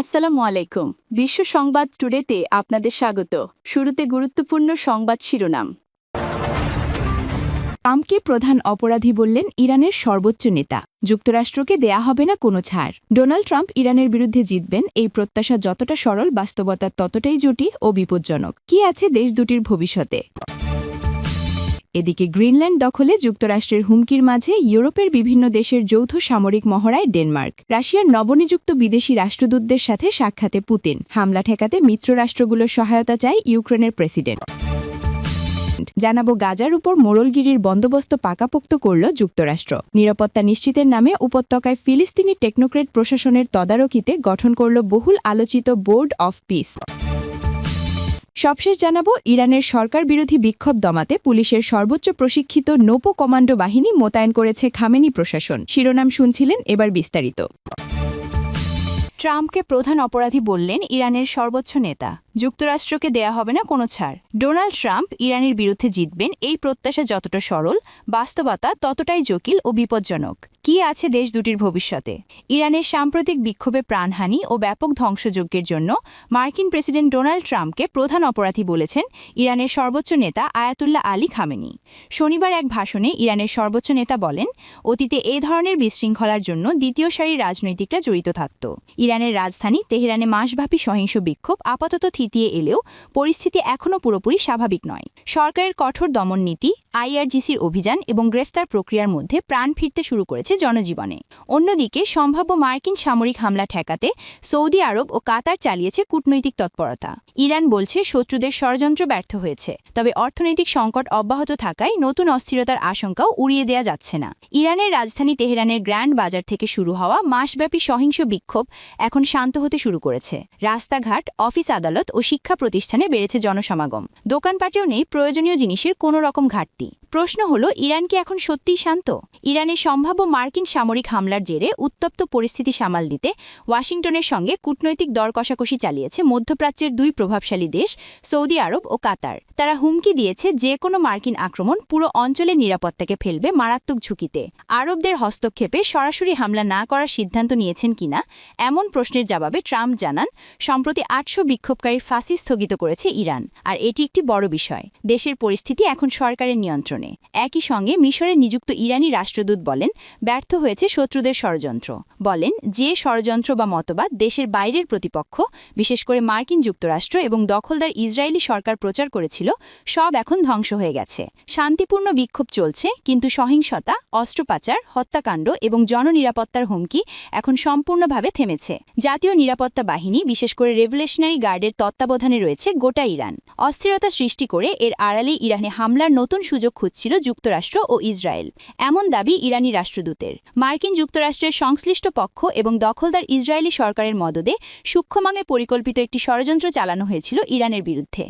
আসসালামু আলাইকুম। বিশ্ব সংবাদ টুডেতে আপনাদের স্বাগত। শুরুতে গুরুত্বপূর্ণ সংবাদ শিরোনাম। ট্রাম্পকে প্রধান অপরাধী বললেন ইরানের সর্বোচ্চ নেতা। যুক্তরাষ্ট্রকে দেয়া হবে না কোনো ছাড়। ডোনাল্ড ট্রাম্প ইরানের বিরুদ্ধে জিতবেন। এই প্রত্যাশা যতটা সরল, বাস্তবতা ততটাই জটিল ও বিপজ্জনক। কি আছে দেশ দুটির ভবিষ্যতে? এদিকে গ্রিনল্যান্ড দখলে যুক্তরাষ্ট্রের হুমকির মাঝে ইউরোপের বিভিন্ন দেশের যৌথ সামরিক মহড়ায় ডেনমার্ক। রাশিয়ার নবনিযুক্ত বিদেশি রাষ্ট্রদূতদের সাথে সাক্ষাতে পুতিন। হামলা ঠেকাতে মিত্ররাষ্ট্রগুলোর সহায়তা চায় ইউক্রেনের প্রেসিডেন্ট। জানাব, গাজার উপর মোড়লগিরির বন্দোবস্ত পাকাপোক্ত করল যুক্তরাষ্ট্র। নিরাপত্তা নিশ্চিতের নামে উপত্যকায় ফিলিস্তিনি টেকনোক্রেট প্রশাসনের তদারকিতে গঠন করল বহুল আলোচিত বোর্ড অফ পিস। সবশেষ জানাব, ইরানের সরকার বিরোধী বিক্ষোভ দমাতে পুলিশের সর্বোচ্চ প্রশিক্ষিত নোপো কমান্ডো বাহিনী মোতায়েন করেছে খামেনি প্রশাসন। শিরোনাম শুনছিলেন এবার বিস্তারিত। ট্রাম্পকে প্রধান অপরাধী বললেন ইরানের সর্বোচ্চ নেতা। যুক্তরাষ্ট্রকে দেয়া হবে না কোনো ছাড়। ডোনাল্ড ট্রাম্প ইরানের বিরুদ্ধে জিতবেন এই প্রত্যাশা যতটা সরল, বাস্তবতা ততটাই জটিল ও বিপজ্জনক। কি আছে দেশ দুটির ভবিষ্যতে? ইরানের সাম্প্রতিক বিক্ষোভে প্রাণহানি ও ব্যাপক ধ্বংসযজ্ঞের জন্য মার্কিন প্রেসিডেন্ট ডোনাল্ড ট্রাম্পকে প্রধান অপরাধী বলেছেন ইরানের সর্বোচ্চ নেতা আয়াতুল্লাহ আলী খামেনি। শনিবার এক ভাষণে ইরানের সর্বোচ্চ নেতা বলেন, অতীতে এ ধরনের বিশৃঙ্খলার জন্য দ্বিতীয় সারির রাজনৈতিকরা জড়িত থাকত। ইরানের রাজধানী তেহরানে মাসব্যাপী সহিংস বিক্ষোভ আপাতত থিতিয়ে এলেও পরিস্থিতি এখনও পুরোপুরি স্বাভাবিক নয়। সরকারের কঠোর দমন নীতি, আইআরজিসির অভিযান এবং গ্রেফতার প্রক্রিয়ার মধ্যে প্রাণ ফিরতে শুরু করেছে জনজীবনে। অন্যদিকে সম্ভাব্য মার্কিন সামরিক হামলা ঠেকাতে সৌদি আরব ও কাতার চালিয়েছে কূটনৈতিক তৎপরতা। ইরান বলছে শত্রুদের ষড়যন্ত্র ব্যর্থ হয়েছে, তবে অর্থনৈতিক সংকট অব্যাহত থাকায় নতুন অস্থিরতার আশঙ্কাও উড়িয়ে দেয়া যাচ্ছে না। ইরানের রাজধানী তেহরানের গ্র্যান্ড বাজার থেকে শুরু হওয়া মাসব্যাপী সহিংস বিক্ষোভ এখন শান্ত হতে শুরু করেছে। রাস্তাঘাট, অফিস আদালত ও শিক্ষা প্রতিষ্ঠানে বেড়েছে জনসমাগম। দোকানপাটেও নেই প্রয়োজনীয় জিনিসের কোনো রকম ঘাটতি। প্রশ্ন হল, ইরান কি এখন সত্যিই শান্ত? ইরানের সম্ভাব্য মার্কিন সামরিক হামলার জেরে উত্তপ্ত পরিস্থিতি সামাল দিতে ওয়াশিংটনের সঙ্গে কূটনৈতিক দর কষাকষি চালিয়েছে মধ্যপ্রাচ্যের দুই প্রভাবশালী দেশ, সৌদি আরব ও কাতার। তারা হুমকি দিয়েছে যে কোনো মার্কিন আক্রমণ পুরো অঞ্চলের নিরাপত্তাকে ফেলবে মারাত্মক ঝুঁকিতে। আরবদের হস্তক্ষেপে সরাসরি হামলা না করার সিদ্ধান্ত নিয়েছেন কিনা এমন প্রশ্নের জবাবে ট্রাম্প জানান, সম্প্রতি আটশো বিক্ষোভকারীর ফাঁসি স্থগিত করেছে ইরান। আর এটি একটি বড় বিষয়। দেশের পরিস্থিতি এখন সরকারের নিয়ন্ত্রণে। একই সঙ্গে মিশরে নিযুক্ত ইরানি রাষ্ট্রদূত বলেন, ব্যর্থ হয়েছে শত্রুদের ষড়যন্ত্র। বলেন, যে ষড়যন্ত্র বা মতবাদ দেশের বাইরের প্রতিপক্ষ, বিশেষ করে মার্কিন যুক্তরাষ্ট্র এবং দখলদার ইসরায়েলি সরকার প্রচার করেছিল, সব এখন ধ্বংস হয়ে গেছে। শান্তিপূর্ণ বিক্ষোভ চলছে, কিন্তু সহিংসতা, অস্ত্রপাচার, হত্যাকাণ্ড এবং জননিরাপত্তার হুমকি এখন সম্পূর্ণভাবে থেমেছে। জাতীয় নিরাপত্তা বাহিনী, বিশেষ করে রেভলিউশনারি গার্ডের তত্ত্বাবধানে রয়েছে গোটা ইরান। অস্থিরতা সৃষ্টি করে এর আড়ালে ইরানে হামলার নতুন সুযোগ খুঁজছিল যুক্তরাষ্ট্র ও ইসরায়েল। এমন দাবি ইরানি রাষ্ট্রদূতের। মার্কিন যুক্তরাষ্ট্রের সংশ্লিষ্ট পক্ষ এবং দখলদার ইসরায়েলি সরকারের মদদে সূক্ষ্মমাঙে পরিকল্পিত একটি ষড়যন্ত্র চালানো হয়েছিল ইরানের বিরুদ্ধে।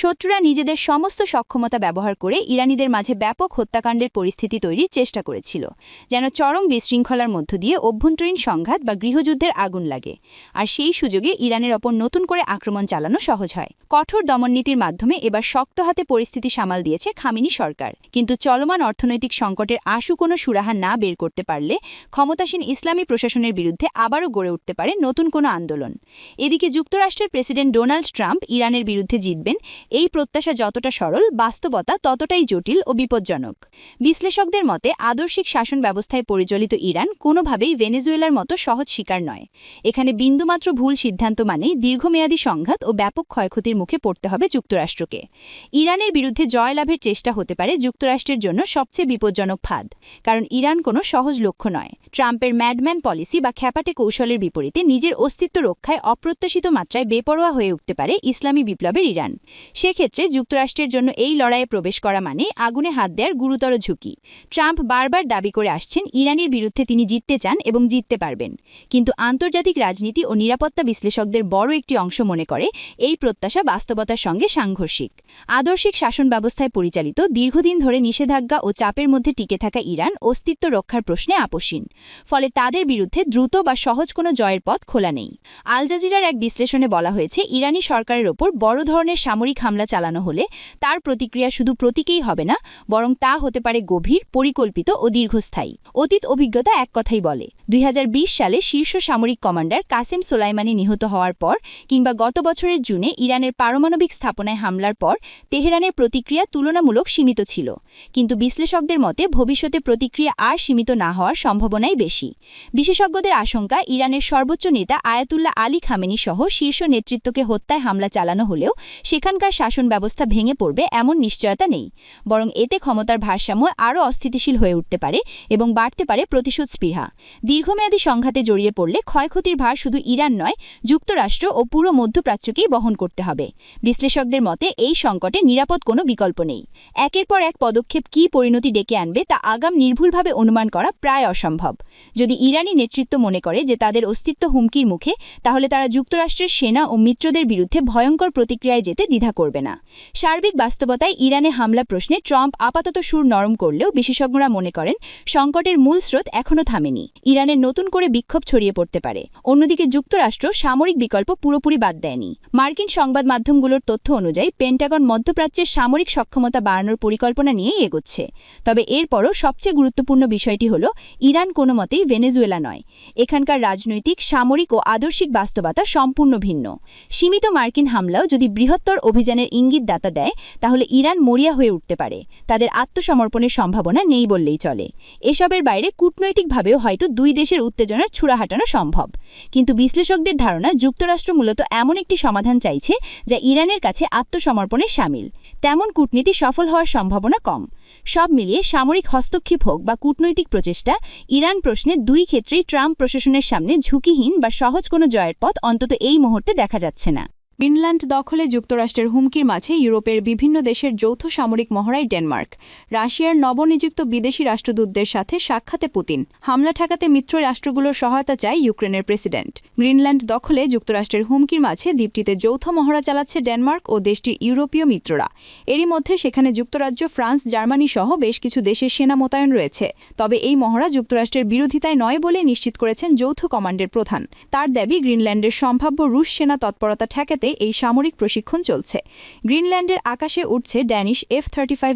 শত্রুরা নিজেদের সমস্ত সক্ষমতা ব্যবহার করে ইরানিদের মাঝে ব্যাপক হত্যাকাণ্ডের পরিস্থিতি তৈরির চেষ্টা করেছিল, যেন চরম বিশৃঙ্খলার মধ্য দিয়ে অভ্যন্তরীণ সংঘাত বা গৃহযুদ্ধের আগুন লাগে। আর সেই সুযোগে ইরানের ওপর নতুন করে আক্রমণ চালানো সহজ হয়। কঠোর দমননীতির মাধ্যমে এবার শক্ত হাতে পরিস্থিতি সামাল দিয়েছে খামিনি সরকার। কিন্তু চলমান অর্থনৈতিক সংকটের আশু কোনো সুরাহা না বের করতে পারলে ক্ষমতাসীন ইসলামী প্রশাসনের বিরুদ্ধে আবারও গড়ে উঠতে পারে নতুন কোনো আন্দোলন। এদিকে যুক্তরাষ্ট্রের প্রেসিডেন্ট ডোনাল্ড ট্রাম্প ইরানের বিরুদ্ধে জিতবেন, এই প্রত্যাশা যতটা সরল, বাস্তবতা ততটাই জটিল ও বিপজ্জনক। বিশ্লেষকদের মতে, আদর্শিক শাসন ব্যবস্থায় পরিচালিত ইরান কোনোভাবেই ভেনেজুয়েলার মতো সহজ শিকার নয়। এখানে বিন্দুমাত্র ভুল সিদ্ধান্ত মানেই দীর্ঘমেয়াদী সংঘাত ও ব্যাপক ক্ষয়ক্ষতির মুখে পড়তে হবে যুক্তরাষ্ট্রকে। ইরানের বিরুদ্ধে জয়লাভের চেষ্টা হতে পারে যুক্তরাষ্ট্রের জন্য সবচেয়ে বিপজ্জনক ফাঁদ, কারণ ইরান কোনো সহজ লক্ষ্য নয়। ট্রাম্পের ম্যাডম্যান পলিসি বা খ্যাপাটে কৌশলের বিপরীতে নিজের অস্তিত্ব রক্ষায় অপ্রত্যাশিত মাত্রায় বেপরোয়া হয়ে উঠতে পারে ইসলামী বিপ্লবের ইরান। সেক্ষেত্রে যুক্তরাষ্ট্রের জন্য এই লড়াইয়ে প্রবেশ করা মানে আগুনে হাত দেওয়ার গুরুতর ঝুঁকি। ট্রাম্প বারবার দাবি করে আসছেন, ইরানের বিরুদ্ধে তিনি জিততে চান এবং জিততে পারবেন। কিন্তু আন্তর্জাতিক রাজনীতি ও নিরাপত্তা বিশ্লেষকদের বড় একটি অংশ মনে করে এই প্রত্যাশা বাস্তবতার সঙ্গে সাংঘর্ষিক। আদর্শিক শাসন ব্যবস্থায় পরিচালিত দীর্ঘদিন ধরে নিষেধাজ্ঞা ও চাপের মধ্যে টিকে থাকা ইরান অস্তিত্ব রক্ষার প্রশ্নে আপোষহীন। ফলে তাদের বিরুদ্ধে দ্রুত বা সহজ কোনো জয়ের পথ খোলা নেই। আল জাজিরার এক বিশ্লেষণে বলা হয়েছে, ইরানি সরকারের ওপর বড় ধরনের সামরিক হামলা চালানো হলে তার প্রতিক্রিয়া শুধু প্রতীকেই হবে না, বরং তা হতে পারে গভীর, পরিকল্পিত ও দীর্ঘস্থায়ী। অতীত অভিজ্ঞতা এক কথাই বলে, দুই হাজার বিশ সালে শীর্ষ সামরিক কমান্ডার কাসেম সোলাইমানি নিহত হওয়ার পর কিংবা গত বছরের জুনে ইরানের পারমাণবিক স্থাপনায় হামলার পর তেহরানের প্রতিক্রিয়া তুলনামূলক সীমিত ছিল। কিন্তু বিশ্লেষকদের মতে ভবিষ্যতে প্রতিক্রিয়া আর সীমিত না হওয়ার সম্ভাবনাই বেশি। বিশেষজ্ঞদের আশঙ্কা, ইরানের সর্বোচ্চ নেতা আয়াতুল্লাহ আলী খামেনি সহ শীর্ষ নেতৃত্বকে হত্যায় হামলা চালানো হলেও সেখানকার শাসন ব্যবস্থা ভেঙে পড়বে এমন নিশ্চয়তা নেই। বরং এতে ক্ষমতার ভারসাম্য আরও অস্থিতিশীল হয়ে উঠতে পারে এবং বাড়তে পারে প্রতিশোধ স্পৃহা। দীর্ঘমেয়াদী সংঘাতে জড়িয়ে পড়লে ক্ষয়ক্ষতির ভার শুধু ইরান নয়, যুক্তরাষ্ট্র ও পুরো মধ্যপ্রাচ্যকেই বহন করতে হবে। বিশ্লেষকদের মতে এই সংকটে নিরাপদ কোনো বিকল্প নেই। একের পর এক পদক্ষেপ কী পরিণতি ডেকে আনবে তা আগাম নির্ভুলভাবে অনুমান করা প্রায় অসম্ভব। যদি ইরানি নেতৃত্ব মনে করে যে তাদের অস্তিত্ব হুমকির মুখে, তাহলে তারা যুক্তরাষ্ট্রের সেনা ও মিত্রদের বিরুদ্ধে ভয়ঙ্কর প্রতিক্রিয়ায় যেতে দ্বিধা করবে না। সার্বিক বাস্তবতায় ইরানে হামলা প্রশ্নে ট্রাম্প আপাতত সুর নরম করলেও বিশেষজ্ঞরা মনে করেন, সংকটের মূল স্রোত এখনও থামেনি। ইরানের নতুন করে বিক্ষোভ ছড়িয়ে পড়তে পারে। অন্যদিকে যুক্তরাষ্ট্র সামরিক বিকল্প পুরোপুরি বাদ দেয়নি। মার্কিন সংবাদ মাধ্যমগুলোর তথ্য অনুযায়ী, পেন্টাগন মধ্যপ্রাচ্যের সামরিক সক্ষমতা বাড়ানোর পরিকল্পনা নিয়েই এগোচ্ছে। তবে এরপরও সবচেয়ে গুরুত্বপূর্ণ বিষয়টি হল, ইরান কোনো মতেই ভেনেজুয়েলা নয়। এখানকার রাজনৈতিক, সামরিক ও আদর্শিক বাস্তবতা সম্পূর্ণ ভিন্ন। সীমিত মার্কিন হামলাও যদি বৃহত্তর অভিযানের ইঙ্গিত দাতা দেয়, তাহলে ইরান মরিয়া হয়ে উঠতে পারে। তাদের আত্মসমর্পণের সম্ভাবনা নেই বললেই চলে। এসবের বাইরে কূটনৈতিকভাবেও হয়তো দুই দেশের উত্তেজনার ছুড়া হাঁটানো সম্ভব। কিন্তু বিশ্লেষকদের ধারণা, যুক্তরাষ্ট্র মূলত এমন একটি সমাধান চাইছে, যা ইরানের কাছে আত্মসমর্পণে সামিল। তেমন কূটনীতি সফল হওয়ার সম্ভাবনা কম। সব মিলিয়ে সামরিক হস্তক্ষেপ হোক বা কূটনৈতিক প্রচেষ্টা, ইরান প্রশ্নে দুই ক্ষেত্রেই ট্রাম্প প্রশাসনের সামনে ঝুঁকিহীন বা সহজ কোনো জয়ের পথ অন্তত এই মুহূর্তে দেখা যাচ্ছে না। গ্রিনল্যান্ড দখলে যুক্তরাষ্ট্রের হুমকির মাঝে ইউরোপের বিভিন্ন দেশের যৌথ সামরিক মহড়ায় ডেনমার্ক। রাশিয়ার নবনিযুক্ত বিদেশি রাষ্ট্রদূতদের সাথে সাক্ষাতে পুতিন। হামলা ঠেকাতে মিত্র রাষ্ট্রগুলোর সহায়তা চায় ইউক্রেনের প্রেসিডেন্ট। গ্রিনল্যান্ড দখলে যুক্তরাষ্ট্রের হুমকির মাঝে দ্বীপটিতে যৌথ মহড়া চালাচ্ছে ডেনমার্ক ও দেশটির ইউরোপীয় মিত্ররা। এরই মধ্যে সেখানে যুক্তরাজ্য, ফ্রান্স, জার্মানি সহ বেশ কিছু দেশের সেনা মোতায়েন রয়েছে। তবে এই মহড়া যুক্তরাষ্ট্রের বিরোধিতায় নয় বলে নিশ্চিত করেছেন যৌথ কমান্ডের প্রধান। তার দাবি, গ্রিনল্যান্ডের সম্ভাব্য রুশ সেনা তৎপরতা ঠেকাতে এই সামরিক প্রশিক্ষণ চলছে। গ্রিনল্যান্ডের আকাশে উঠছে ড্যানিশ এফ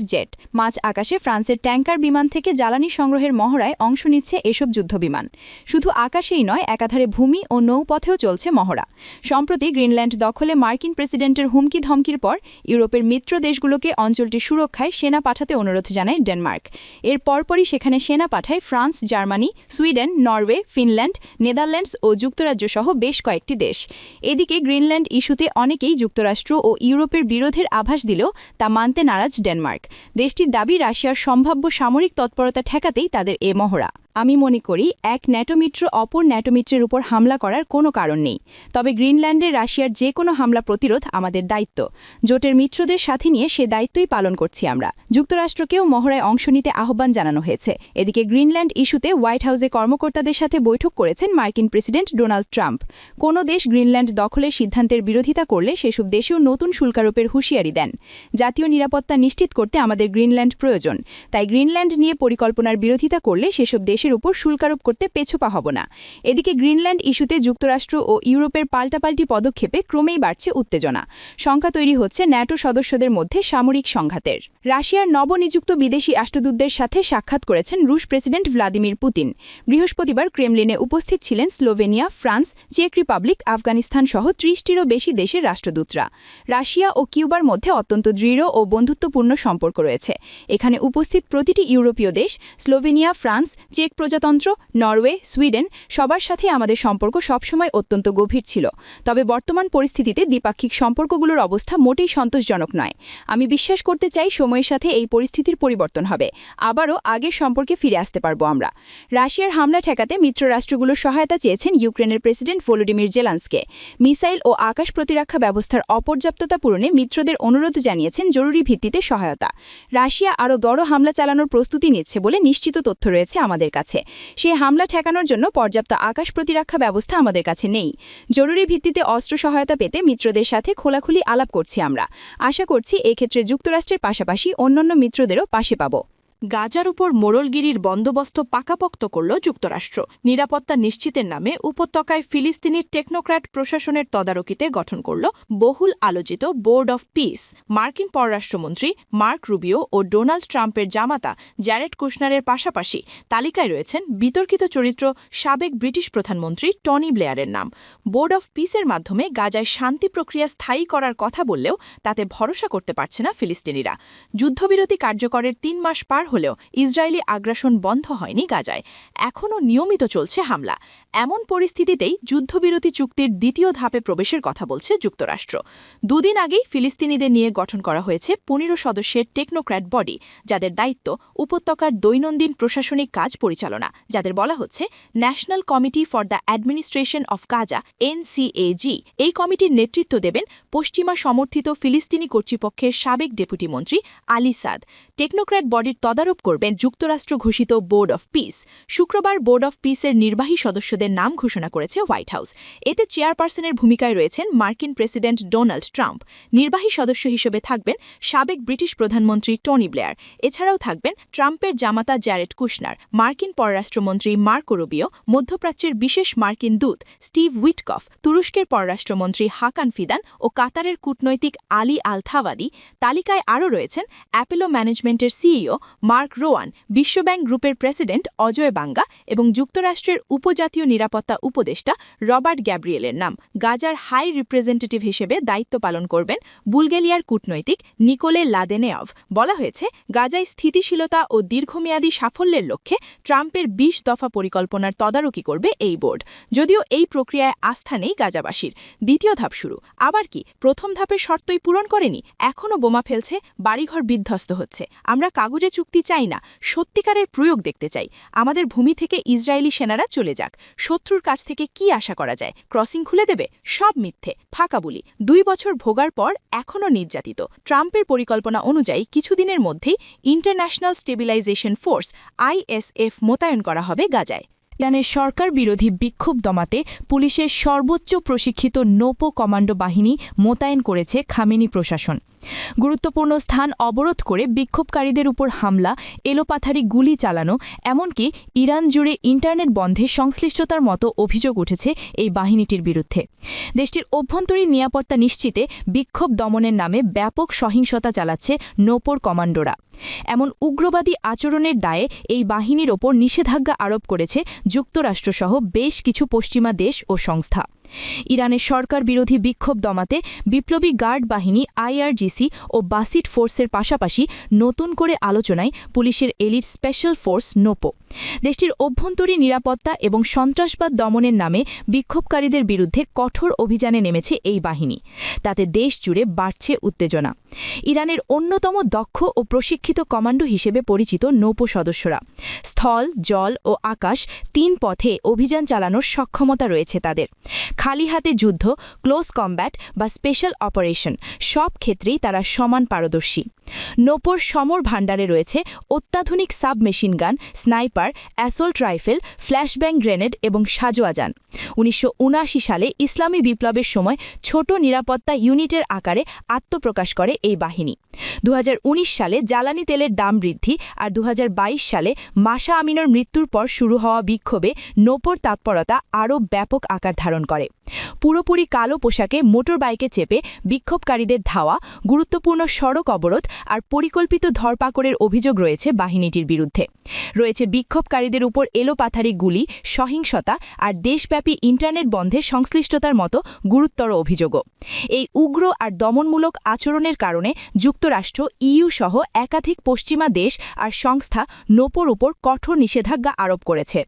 জেট। মাঝ আকাশে ফ্রান্সের ট্যাঙ্কার বিমান থেকে জ্বালানি সংগ্রহের মহড়ায় অংশ নিচ্ছে এসব যুদ্ধবিমান। শুধু আকাশেই নয়, একাধারে ভূমি ও নৌপথেও চলছে মহড়া। সম্প্রতি গ্রিনল্যান্ড দখলে মার্কিন প্রেসিডেন্টের হুমকি ধমকির পর ইউরোপের মিত্র দেশগুলোকে অঞ্চলটি সুরক্ষায় সেনা পাঠাতে অনুরোধ জানায় ডেনমার্ক। এর পরপরই সেখানে সেনা পাঠায় France, Germany, Sweden, Norway, Finland, Netherlands ও যুক্তরাজ্য সহ বেশ কয়েকটি দেশ। এদিকে গ্রিনল্যান্ড ইস্যুতে অনেকেই যুক্তরাষ্ট্র ও ইউরোপের বিরোধের আভাস দিলেও তা মানতে নারাজ ডেনমার্ক। দেশটির দাবি রাশিয়ার সম্ভাব্য সামরিক তৎপরতা ঠেকাতেই তাদের এ মহড়া। আমি মনে করি এক ন্যাটোমিত্র অপর ন্যাটোমিত্রের উপর হামলা করার কোনো কারণ নেই। তবে গ্রিনল্যান্ডে রাশিয়ার যে কোনো হামলা প্রতিরোধ আমাদের দায়িত্ব। জোটের মিত্রদের সাথে নিয়ে সে দায়িত্বই পালন করছি আমরা। যুক্তরাষ্ট্রকেও মহড়ায় অংশ নিতে আহ্বান জানানো হয়েছে। এদিকে গ্রিনল্যান্ড ইস্যুতে হোয়াইট হাউসে কর্মকর্তাদের সাথে বৈঠক করেছেন মার্কিন প্রেসিডেন্ট ডোনাল্ড ট্রাম্প। কোনো দেশ গ্রিনল্যান্ড দখলের সিদ্ধান্তের বিরোধিতা করলে সেসব দেশেও নতুন শুল্কারোপের হুঁশিয়ারি দেন। জাতীয় নিরাপত্তা নিশ্চিত করতে আমাদের গ্রিনল্যান্ড প্রয়োজন। তাই গ্রিনল্যান্ড নিয়ে পরিকল্পনার বিরোধিতা করলে সেসব দেশের উপর শুল্কারোপ করতে পেছপা হব না। এদিকে গ্রিনল্যান্ড ইস্যুতে যুক্তরাষ্ট্র ও ইউরোপের পাল্টাপাল্টি পদক্ষেপে ক্রমেই বাড়ছে উত্তেজনা। সংখ্যা তৈরি হচ্ছে ন্যাটো সদস্যদের মধ্যে সামরিক সংঘাতের। রাশিয়ার নবনিযুক্ত বিদেশি রাষ্ট্রদূতদের সাথে সাক্ষাৎ করেছেন রুশ প্রেসিডেন্ট ভ্লাদিমির পুতিন। বৃহস্পতিবার ক্রেমলিনে উপস্থিত ছিলেন স্লোভেনিয়া, ফ্রান্স, চেক রিপাবলিক, আফগানিস্তান সহ ত্রিশটিরও বেশি দেশের রাষ্ট্রদূতরা। রাশিয়া ও কিউবার মধ্যে অত্যন্ত দৃঢ় ও বন্ধুত্বপূর্ণ সম্পর্ক রয়েছে। এখানে উপস্থিত প্রতিটি ইউরোপীয় দেশ, স্লোভেনিয়া, ফ্রান্স, চেক প্রজাতন্ত্র, নরওয়ে, সুইডেন, সবার সাথে আমাদের সম্পর্ক সবসময় অত্যন্ত গভীর ছিল। তবে বর্তমান পরিস্থিতিতে দ্বিপাক্ষিক সম্পর্কগুলোর অবস্থা মোটেই সন্তোষজনক নয়। আমি বিশ্বাস করতে চাই সময়ের সাথে এই পরিস্থিতির পরিবর্তন হবে। আবারও আগের সম্পর্কে ফিরে আসতে পারব আমরা। রাশিয়ার হামলা ঠেকাতে মিত্র রাষ্ট্রগুলোর সহায়তা চেয়েছেন ইউক্রেনের প্রেসিডেন্ট ভলোডিমির জেলান্সকে। মিসাইল ও আকাশ প্রতিরক্ষা ব্যবস্থার অপর্যাপ্ততা পূরণে মিত্রদের অনুরোধ জানিয়েছেন জরুরি ভিত্তিতে সহায়তা। রাশিয়া আরও বড় হামলা চালানোর প্রস্তুতি নিচ্ছে বলে নিশ্চিত তথ্য রয়েছে আমাদের কাছে। কাছে সেই হামলা ঠেকানোর জন্য পর্যাপ্ত আকাশ প্রতিরক্ষা ব্যবস্থা আমাদের কাছে নেই। জরুরি ভিত্তিতে অস্ত্র সহায়তা পেতে মিত্রদের সাথে খোলাখুলি আলাপ করছি আমরা। আশা করছি এক্ষেত্রে যুক্তরাষ্ট্রের পাশাপাশি অন্যান্য মিত্রদেরও পাশে পাব। গাজার উপর মোড়লগিরির বন্দোবস্ত পাকাপোক্ত করল যুক্তরাষ্ট্র। নিরাপত্তা নিশ্চিতের নামে উপত্যকায় ফিলিস্তিনির টেকনোক্র্যাট প্রশাসনের তদারকিতে গঠন করল বহুল আলোচিত বোর্ড অফ পিস। মার্কিন পররাষ্ট্রমন্ত্রী মার্ক রুবিও ও ডোনাল্ড ট্রাম্পের জামাতা জ্যারেড কুশনারের পাশাপাশি তালিকায় রয়েছেন বিতর্কিত চরিত্র সাবেক ব্রিটিশ প্রধানমন্ত্রী টনি ব্লেয়ারের নাম। বোর্ড অফ পিসের মাধ্যমে গাজায় শান্তি প্রক্রিয়া স্থায়ী করার কথা বললেও তাতে ভরসা করতে পারছে না ফিলিস্তিনিরা। যুদ্ধবিরতি কার্যকরের তিন মাস পার হলেও ইসরায়েলি আগ্রাসন বন্ধ হয়নি গাজায়। এখনও নিয়মিত চলছে হামলা। এমন পরিস্থিতিতেই যুদ্ধবিরতি চুক্তির দ্বিতীয় ধাপে প্রবেশের কথা বলছে যুক্তরাষ্ট্র। দুদিন আগেই ফিলিস্তিনিদের নিয়ে গঠন করা হয়েছে পনেরো সদস্যের টেকনোক্র্যাট বডি, যাদের দায়িত্ব উপত্যকার দৈনন্দিন প্রশাসনিক কাজ পরিচালনা, যাদের বলা হচ্ছে national committee for the administration of Gaza, NCAG. এই কমিটির নেতৃত্ব দেবেন পশ্চিমা সমর্থিত ফিলিস্তিনি কর্তৃপক্ষের সাবেক ডেপুটি মন্ত্রী আলী সাদ। টেকনোক্র্যাট বডির তদারক করবেন যুক্তরাষ্ট্র ঘোষিত বোর্ড অফ পিস। শুক্রবার বোর্ড অফ পিসের নির্বাহী সদস্যদের নাম ঘোষণা করেছে হোয়াইট হাউস। এতে চেয়ারপারসনের ভূমিকায় রয়েছেন মার্কিন প্রেসিডেন্ট ডোনাল্ড ট্রাম্প। নির্বাহী সদস্য হিসেবে থাকবেন সাবেক ব্রিটিশ প্রধানমন্ত্রী টনি ব্লেয়ার। এছাড়াও থাকবেন ট্রাম্পের জামাতা জ্যারেড কুশনার, মার্কিন পররাষ্ট্রমন্ত্রী মার্কো রুবিও, মধ্যপ্রাচ্যের বিশেষ মার্কিন দূত স্টিভ উইটকফ, তুরস্কের পররাষ্ট্রমন্ত্রী হাকান ফিদান ও কাতারের কূটনৈতিক আলী আল থাওয়াদি তালিকায় আরও রয়েছেন অ্যাপেলো ম্যানেজমেন্টের সিইও মার্ক রোয়ান বিশ্বব্যাংক গ্রুপের প্রেসিডেন্ট অজয় বাঙ্গা এবং যুক্তরাষ্ট্রের উপজাতীয় নিরাপত্তা উপদেষ্টা রবার্ট গ্যাব্রিয়েলের নাম। গাজার হাই রিপ্রেজেন্টেটিভ হিসেবে দায়িত্ব পালন করবেন বুলগেরিয়ার কূটনৈতিক নিকোলে লাদেনেয়ভ। বলা হয়েছে, গাজায় স্থিতিশীলতা ও দীর্ঘমেয়াদী সাফল্যের লক্ষ্যে ট্রাম্পের ২০ দফা পরিকল্পনার তদারকি করবে এই বোর্ড। যদিও এই প্রক্রিয়ায় আস্থা নেই গাজাবাসীর। দ্বিতীয় ধাপ শুরু। আবার কি, প্রথম ধাপের শর্তই পূরণ করেনি? এখনও বোমা ফেলছে, বাড়িঘর বিধ্বস্ত হচ্ছে। আমরা কাগজে চুক্তি চাই না, সত্যিকারের প্রয়োগ দেখতে চাই। আমাদের ভূমি থেকে ইসরায়েলি সেনারা চলে যাক। শত্রুর কাছ থেকে কি আশা করা যায়? ক্রসিং খুলে দেবে? সব মিথ্যে। ফাঁকা বলি। দুই বছর ভোগার পর এখনও নির্যাতিত। ট্রাম্পের পরিকল্পনা অনুযায়ী কিছুদিনের মধ্যেই ইন্টারন্যাশনাল স্টেবিলাইজেশন ফোর্স আইএসএফ মোতায়েন করা হবে গাজায়। ইরানের সরকার বিরোধী বিক্ষোভ দমাতে পুলিশের সর্বোচ্চ প্রশিক্ষিত নোপো কমান্ডো বাহিনী মোতায়েন করেছে খামেনি প্রশাসন। গুরুত্বপূর্ণ স্থান অবরোধ করে বিক্ষোভকারীদের উপর হামলা, এলোপাথারি গুলি চালানো, এমনকি ইরান জুড়ে ইন্টারনেট বন্ধে সংশ্লিষ্টতার মতো অভিযোগ উঠেছে এই বাহিনীটির বিরুদ্ধে। দেশটির অভ্যন্তরীণ নিরাপত্তা নিশ্চিতে বিক্ষোভ দমনের নামে ব্যাপক সহিংসতা চালাচ্ছে নোপোর কমান্ডোরা। এমন উগ্রবাদী আচরণের দায়ে এই বাহিনীর ওপর নিষেধাজ্ঞা আরোপ করেছে যুক্তরাষ্ট্রসহ বেশ কিছু পশ্চিমা দেশ ও সংস্থা। ইরানের সরকার বিরোধী বিক্ষোভ দমাতে বিপ্লবী গার্ড বাহিনী, আইআরজিসি ও বাসিট ফোর্সের পাশাপাশি নতুন করে আলোচনায় পুলিশের এলিট স্পেশাল ফোর্স নোপো। দেশটির অভ্যন্তরীণ নিরাপত্তা এবং সন্ত্রাসবাদ দমনের নামে বিক্ষোভকারীদের বিরুদ্ধে কঠোর অভিযানে নেমেছে এই বাহিনী। তাতে দেশ জুড়ে বাড়ছে উত্তেজনা। ইরানের অন্যতম দক্ষ ও প্রশিক্ষিত কমান্ডো হিসেবে পরিচিত নৌপো সদস্যরা। স্থল, জল ও আকাশ তিন পথে অভিযান চালানোর সক্ষমতা রয়েছে তাদের। খালি হাতে যুদ্ধ, ক্লোজ কম্ব্যাট বা স্পেশাল অপারেশন সব ক্ষেত্রেই তারা সমান পারদর্শী। নোপোর সমর ভাণ্ডারে রয়েছে অত্যাধুনিক submachine gun, sniper, assault rifle, flashbang grenade এবং সাজোয়াজান উনিশশো উনআশি সালে ইসলামী বিপ্লবের সময় ছোট নিরাপত্তা ইউনিটের আকারে আত্মপ্রকাশ করে এই বাহিনী। দু হাজার উনিশ সালে জ্বালানি তেলের দাম বৃদ্ধি আর দু হাজার বাইশ সালে মাসা আমিনোর মৃত্যুর পর শুরু হওয়া বিক্ষোভে নোপর তৎপরতা আরও ব্যাপক আকার ধারণ করে। পুরোপুরি কালো পোশাকে মোটর বাইকে চেপে বিক্ষোভকারীদের ধাওয়া, গুরুত্বপূর্ণ সড়ক অবরোধ আর পরিকল্পিত ধরপাকড়ের অভিযোগ রয়েছে বাহিনীটির বিরুদ্ধে। রয়েছে বিক্ষোভকারীদের উপর এলোপাথারি গুলি, সহিংসতা আর দেশব্যাপী ইন্টারনেট বন্ধে সংশ্লিষ্টতার মতো গুরুতর অভিযোগও। এই উগ্র আর দমনমূলক আচরণের কারণে যুক্তরাষ্ট্র, ইইউ সহ একাধিক পশ্চিমা দেশ আর সংস্থা নোপোর উপর কঠোর নিষেধাজ্ঞা আরোপ করেছে।